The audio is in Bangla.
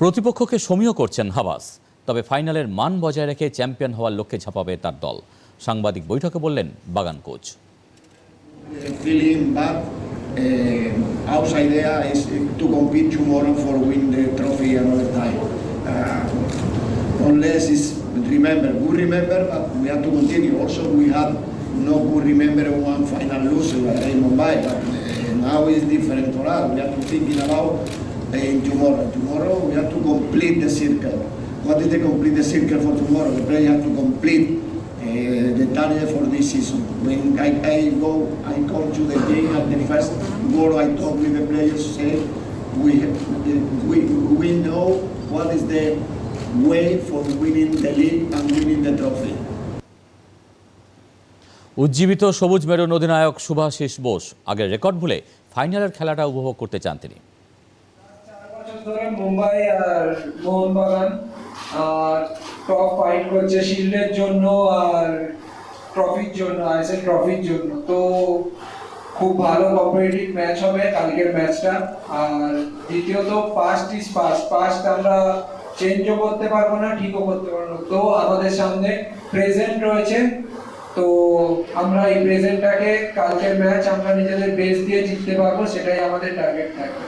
প্রতিপক্ষকে সমীয় করছেন হাবাস তবে ফাইনালের মান বজায় রেখে চ্যাম্পিয়ন হওয়ার লক্ষ্যে ঝাঁপাবে তার দল সাংবাদিক বৈঠকে বললেন Bagan coach Uh, tomorrow, tomorrow we have complete the circle. What is the complete the circle for tomorrow? The player have to complete uh, the target for this season. When I, I go, I come to the game at the first goal, I talk with the players, say we, we, we know what is the way for winning the league and winning the trophy. উজ্জীবিত সবুজ মেরুন অধিনায়ক সুভাষিস বোস আগের রেকর্ড ভুলে ফাইনালের খেলাটা উপভোগ করতে চান তিনি ধরে মুম্বাই আর মোহনবাগান, আর টপ ফাইট করছে শিল্ডের জন্য আর ট্রফির জন্য আইএসএল ট্রফির জন্য। তো খুব ভালো কম্পিটিটিভ ম্যাচ হবে কালকের ম্যাচটা আর দ্বিতীয়ত পাস্ট ইজ পাস্ট পাস্ট আমরা চেঞ্জও করতে পারব না, ঠিকও করতে পারব না। তো আমাদের সামনে প্রেজেন্ট রয়েছে। তো আমরা এই প্রেজেন্টটাকে কালকের ম্যাচ আমরা নিজেদের বেস দিয়ে জিততে পারব, সেটাই আমাদের টার্গেট থাকবে।